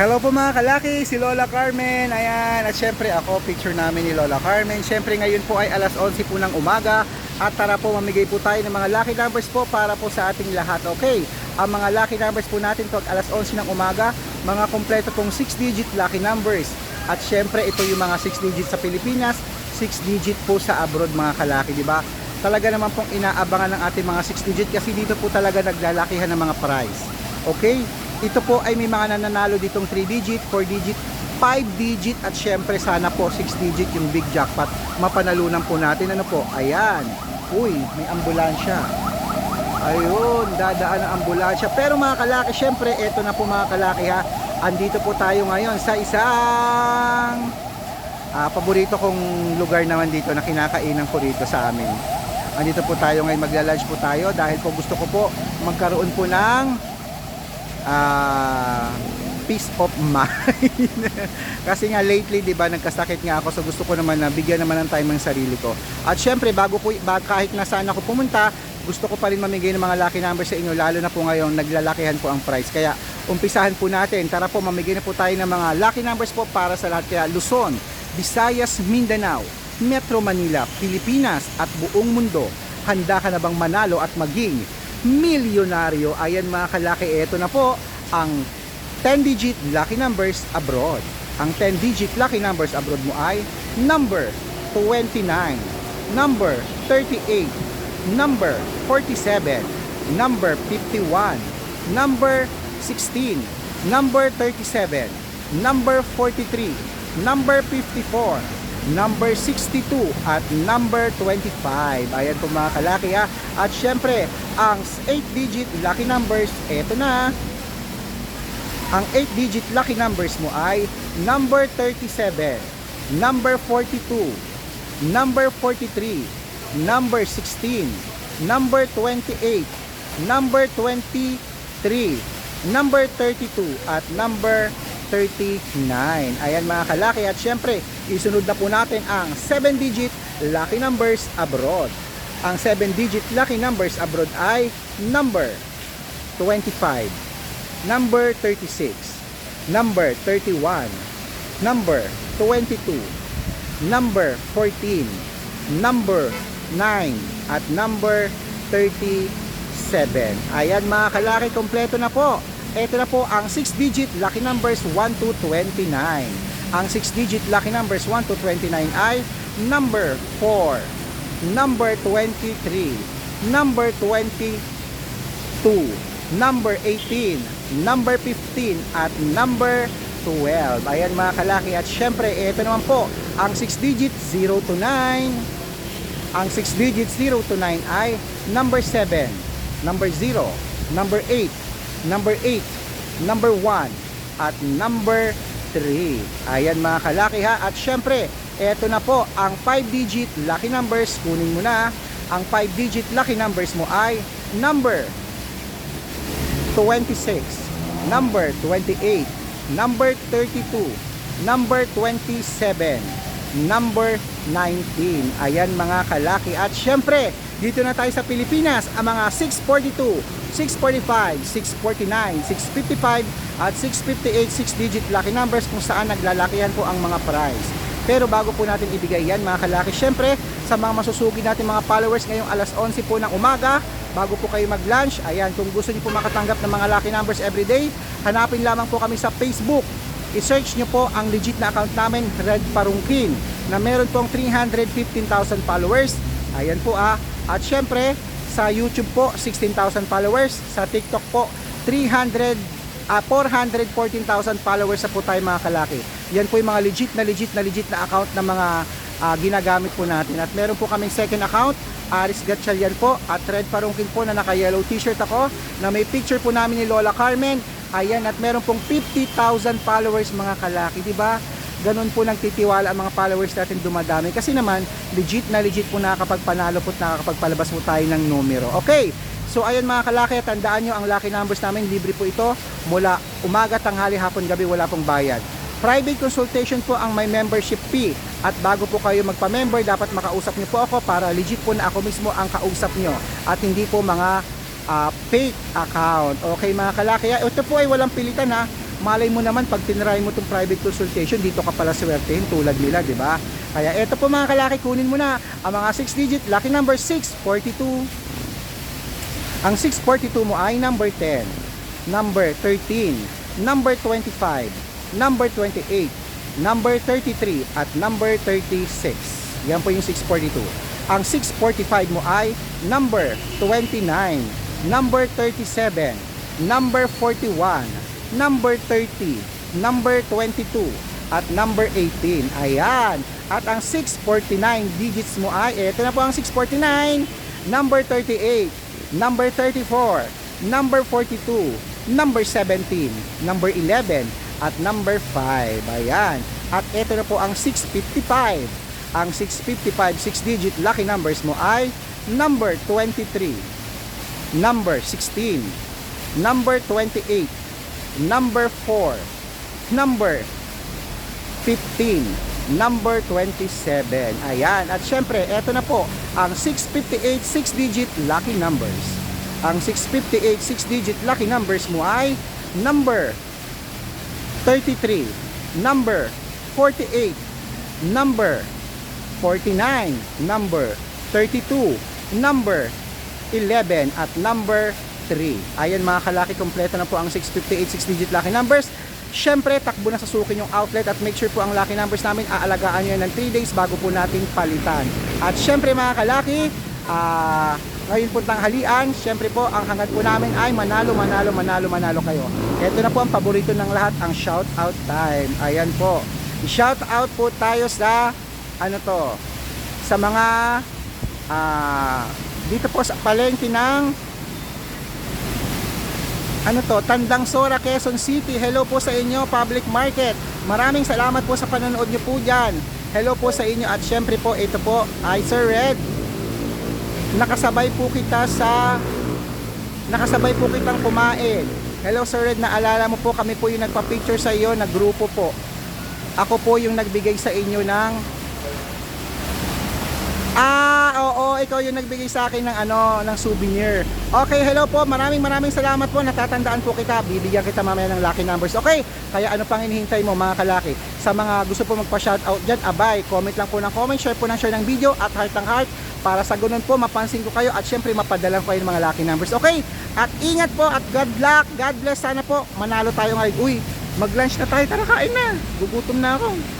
Hello po mga kalaki, si Lola Carmen. Ayan, at syempre ako, picture namin ni Lola Carmen. Syempre ngayon po ay alas 11 po ng umaga. At tara po, mamigay po tayo ng mga lucky numbers po para po sa ating lahat. Okay, ang mga lucky numbers po natin pag alas 11 ng umaga, mga kompleto pong 6-digit lucky numbers. At syempre, ito yung mga 6 digit sa Pilipinas, 6 digit po sa abroad mga kalaki, di ba? Talaga naman pong inaabangan ng ating mga 6 digit kasi dito po talaga naglalakihan ng mga prize. Okay? Ito po ay may mga nananalo ditong 3 digit, 4 digit, 5 digit at syempre sana po 6 digit yung big jackpot. Mapanalunan po natin. Ano po? Ayan. Uy, may ambulansya. Ayun, dadaan ang ambulansya. Pero mga kalaki, syempre, eto na po mga kalaki ha. Andito po tayo ngayon sa isang ah, paborito kong lugar naman dito na kinakainan ko rito sa amin. Andito po tayo ngayon, magla-lunch po tayo dahil po gusto ko po magkaroon po ng ah, peace of mind. Kasi nga lately, 'di ba, nagkasakit nga ako so gusto ko naman na bigyan naman ng time ng sarili ko. At syempre, bago ko bag, kahit nasaan ako pumunta, gusto ko pa rin mamigay ng mga lucky numbers sa inyo lalo na po ngayon naglalakihan po ang price. Kaya umpisahan po natin. Tara po, mamigay na po tayo ng mga lucky numbers po para sa lahat. Kaya Luzon, Visayas, Mindanao, Metro Manila, Pilipinas at buong mundo. Handa ka na bang manalo at maging milyonaryo? Ayan mga kalaki, ito na po ang 10-digit lucky numbers abroad. Ang 10-digit lucky numbers abroad mo ay number 29, number 38, number 47, number 51, number 16, number 37, number 43, number 54, number 62 at number 25. Ayan po mga kalaki ha. At syempre, ang 8-digit lucky numbers, eto na. Ang 8-digit lucky numbers mo ay number 37, number 42, number 43, number 16, number 28, number 23, number 32 at number 39. Ayan mga kalaki at syempre, isunod na po natin ang 7-digit lucky numbers abroad. Ang 7-digit lucky numbers abroad ay number 25, number 36, number 31, number 22, number 14, number 9, at number 37. Ayan mga kalaki, kompleto na po. Ito na po ang 6-digit lucky numbers 1 to 29. Ang 6-digit lucky numbers 1 to 29 ay number 4, number 23, number 22, number 18, number 15 at number 12. Ayan mga kalaki. At syempre ito naman po. Ang 6 digit 0 to 9. Ang 6 digit 0 to 9 ay number 7, number 0, number 8, number 8, number 1 at number 3. Ayan mga kalaki ha? At syempre ito na po ang 5 digit lucky numbers kunin mo na. Ang 5 digit lucky numbers mo ay number 26, number 28, number 32, number 27, number 19. Ayan mga kalaki. At syempre, dito na tayo sa Pilipinas, ang mga 642, 645, 649, 655 at 658 6-digit lucky numbers kung saan naglalakihan po ang mga prize. Pero bago po natin ibigay yan mga kalaki, syempre sa mga masusugi natin mga followers ngayong alas 11 po ng umaga, bago po kayo mag-lunch, ayan, kung gusto niyo po makatanggap ng mga lucky numbers everyday, hanapin lamang po kami sa Facebook. I-search nyo po ang legit na account namin, Red Parungkin, na meron pong 315,000 followers. Ayan po ah. At syempre, sa YouTube po, 16,000 followers. Sa TikTok po, 300 ah, 414,000 followers na po tayo mga kalaki. Yan po yung mga legit na legit na legit na account na mga ah, ginagamit po natin. At meron po kaming second account, Aris Gatchalian po, at Red Parungkin po na naka-yellow t-shirt ako, na may picture po namin ni Lola Carmen. Ayan, at meron pong 50,000 followers mga kalaki, di ba? Ganun po nagtitiwala ang mga followers natin dumadami. Kasi naman, legit na legit po nakakapagpanalo po at nakakapagpalabas po tayo ng numero. Okay, So ayan mga kalaki, tandaan nyo ang lucky numbers namin, libre po ito mula umaga, tanghali, hapon, gabi, wala pong bayad. Private consultation po ang may membership fee at bago po kayo magpa-member, dapat makausap nyo po ako para legit po na ako mismo ang kausap nyo at hindi po mga ah, fake account. Okay mga kalaki, ito po ay walang pilitan ha. malay mo naman pag tinry mo tong private consultation, dito ka pala swertehin tulad nila, di ba? Kaya eto po mga kalaki, kunin mo na ang mga 6 digit lucky number 642. Ang 642 mo ay number 10, number 13, number 25, number 28, number 33 at number 36. Yan po yung 642. Ang 645 mo ay number 29, number 37, number 41, number 30, number 22, at number 18. Ayan. At ang 649 digits mo ay, eto na po ang 649, number 38, number 34, number 42, number 17, number 11, at number 5. Ayan. At ito na po ang 655. Ang 655 6-digit lucky numbers mo ay number 23, number 16, number 28, number 4, number 15, number 27. Ayan. At syempre, eto na po ang 658 6-digit lucky numbers. Ang 658 6-digit lucky numbers mo ay number 33, number 48, number 49, number 32, number 11 at number 3. Ayan mga kalaki, kompleto na po ang 658 6-digit lucky numbers. Siyempre, takbo na sa suki yung outlet at make sure po ang lucky numbers namin aalagaan nyo yan ng 3 days bago po natin palitan. At siyempre mga kalaki, ah, ngayon po tanghalian, siyempre po ang hangad po namin ay manalo, manalo, manalo, manalo kayo. Ito na po ang paborito ng lahat, ang shout out time. Ayan po. Shout out po tayo sa ano to, sa mga ah, dito po sa palengke ng ano to, Tandang Sora, Quezon City. Hello po sa inyo, Public Market. Maraming salamat po sa panonood nyo po dyan. Hello po sa inyo at syempre po, ito po, ay Sir Red. Nakasabay po kita sa nakasabay po kitang kumain. Hello Sir Red, naalala mo po kami po yung nagpa-picture sa iyo na grupo po. Ako po yung nagbigay sa inyo ng Ah, oo, ikaw yung nagbigay sa akin ng ano, ng souvenir. Okay, hello po. Maraming maraming salamat po. Natatandaan po kita. Bibigyan kita mamaya ng lucky numbers. Okay? Kaya ano pang hinihintay mo mga kalaki? Sa mga gusto po magpa-shoutout diyan, abay, comment lang po ng comment, share po ng share ng video at heart ng heart para sa ganun po mapansin ko kayo at syempre mapadalan ko kayo mga lucky numbers. Okay? At ingat po at God luck, God bless sana po. Manalo tayo ngayon. Uy, mag-lunch na tayo. Tara kain na. Gugutom na ako.